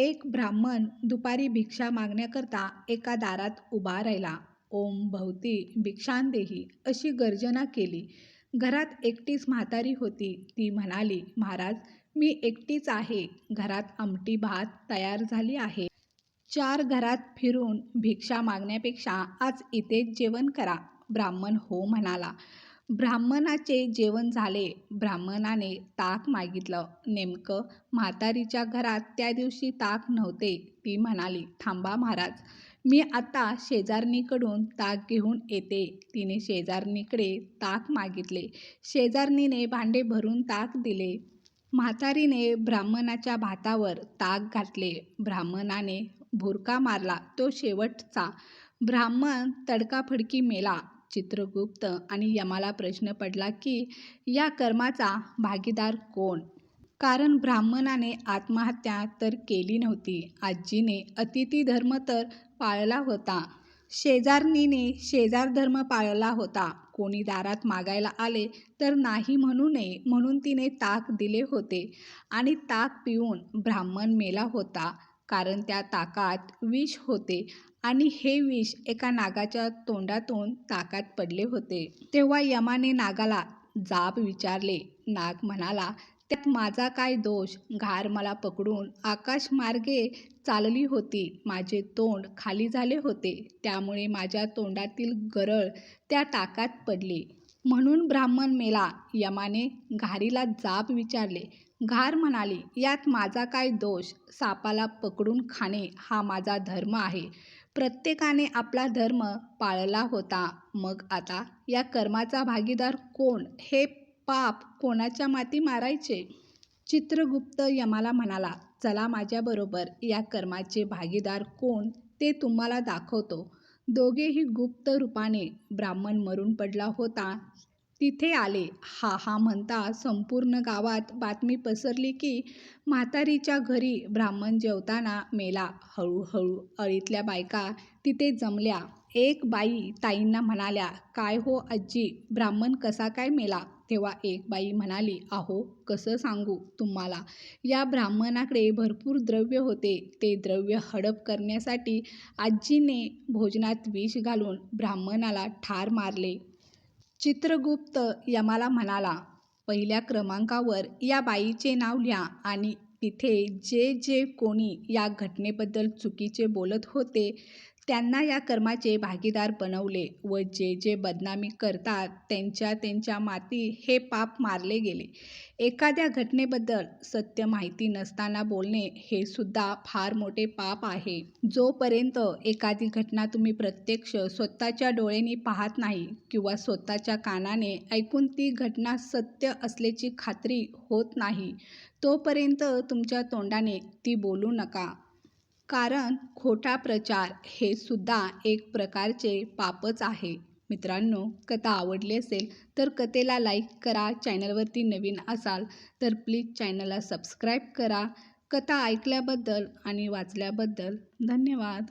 एक ब्राह्मण दुपारी भिक्षा मागण्याकरता एका दारात उभा राहिला. ओम भवती भिक्षांदेही अशी गर्जना केली. घरात एकटीच म्हातारी होती. ती म्हणाली, महाराज मी एकटीच आहे. घरात आमटी भात तयार झाली आहे. चार घरात फिरून भिक्षा मागण्यापेक्षा आज इथेच जेवण करा. ब्राह्मण हो म्हणाला. ब्राह्मणाचे जेवण झाले. ब्राह्मणाने ताक मागितलं. नेमकं म्हातारीच्या घरात त्या दिवशी ताक नव्हते. ती म्हणाली, थांबा महाराज, मी आत्ता शेजारणीकडून ताक घेऊन येते. तिने शेजारणीकडे ताक मागितले. शेजारणीने भांडे भरून ताक दिले. म्हातारीने ब्राह्मणाच्या भातावर ताक घातले. ब्राह्मणाने भुरका मारला तो शेवटचा. ब्राह्मण तडकाफडकी मेला. चित्रगुप्त आणि यमाला प्रश्न पडला की या कर्माचा भागीदार कोण? कारण ब्राह्मणाने आत्महत्या तर केली नव्हती. आजीने अतिथी धर्म तर पाळला होता. शेजारणीने शेजार धर्म पाळला होता. कोणी दारात मागायला आले तर नाही म्हणू नये म्हणून तिने ताक दिले होते. आणि ताक पिऊन ब्राह्मण मेला होता. कारण त्या ताकात विष होते आणि हे विष एका नागाच्या तोंडातून ताकात पडले होते. तेव्हा यमाने नागाला जाब विचारले. नाग म्हणाला, त्यात माझा काय दोष? घार मला पकडून आकाशमार्गे चालली होती. माझे तोंड खाली झाले होते. त्यामुळे माझ्या तोंडातील गरळ त्या ताकात पडली. म्हणून ब्राह्मण मेला. यमाने घारीला जाब विचारले. घार म्हणाली, यात माझा काय दोष? सापाला पकडून खाणे हा माझा धर्म आहे. प्रत्येकाने आपला धर्म पाळला होता. मग आता या कर्माचा भागीदार कोण? हे पाप कोणाच्या माती मारायचे? चित्रगुप्त यमाला म्हणाला, चला माझ्याबरोबर. या कर्माचे भागीदार कोण ते तुम्हाला दाखवतो. दोघेही गुप्त रूपाने ब्राह्मण मरून पडला होता तिथे आले. हा हा म्हणता संपूर्ण गावात बातमी पसरली की म्हातारीच्या घरी ब्राह्मण जेवताना मेला. हळूहळू अळीतल्या बायका तिथे जमल्या. एक बाई ताईंना म्हणाल्या, काय हो आजी, ब्राह्मण कसा काय मेला? तेव्हा एक बाई म्हणाली, अहो, कसं सांगू तुम्हाला. या ब्राह्मणाकडे भरपूर द्रव्य होते. ते द्रव्य हडप करण्यासाठी आजीने भोजनात विष घालून ब्राह्मणाला ठार मारले. चित्रगुप्त यमाला म्हणाला, पहिल्या क्रमांकावर या बाईचे नाव लिहा आणि तिथे जे जे कोणी या घटनेबद्दल चुकीचे बोलत होते त्यांना या कर्माचे भागीदार बनवले व जे जे बदनामी करतात त्यांच्या त्यांच्या माती हे पाप मारले गेले. एखाद्या घटनेबद्दल सत्य माहिती नसताना बोलणे हे सुद्धा फार मोठे पाप आहे. जोपर्यंत एखादी घटना तुम्ही प्रत्यक्ष स्वतःच्या डोळ्यांनी पाहत नाही किंवा स्वतःच्या कानाने ऐकून ती घटना सत्य असल्याची खात्री होत नाही तोपर्यंत तुमच्या तोंडाने ती बोलू नका. कारण खोटा प्रचार हे सुद्धा एक प्रकारचे पापच आहे. मित्रांनो, कथा आवडली असेल तर कथेला लाईक करा. चॅनलवरती नवीन असाल तर प्लीज चॅनलला सबस्क्राईब करा. कथा ऐकल्याबद्दल आणि वाचल्याबद्दल धन्यवाद.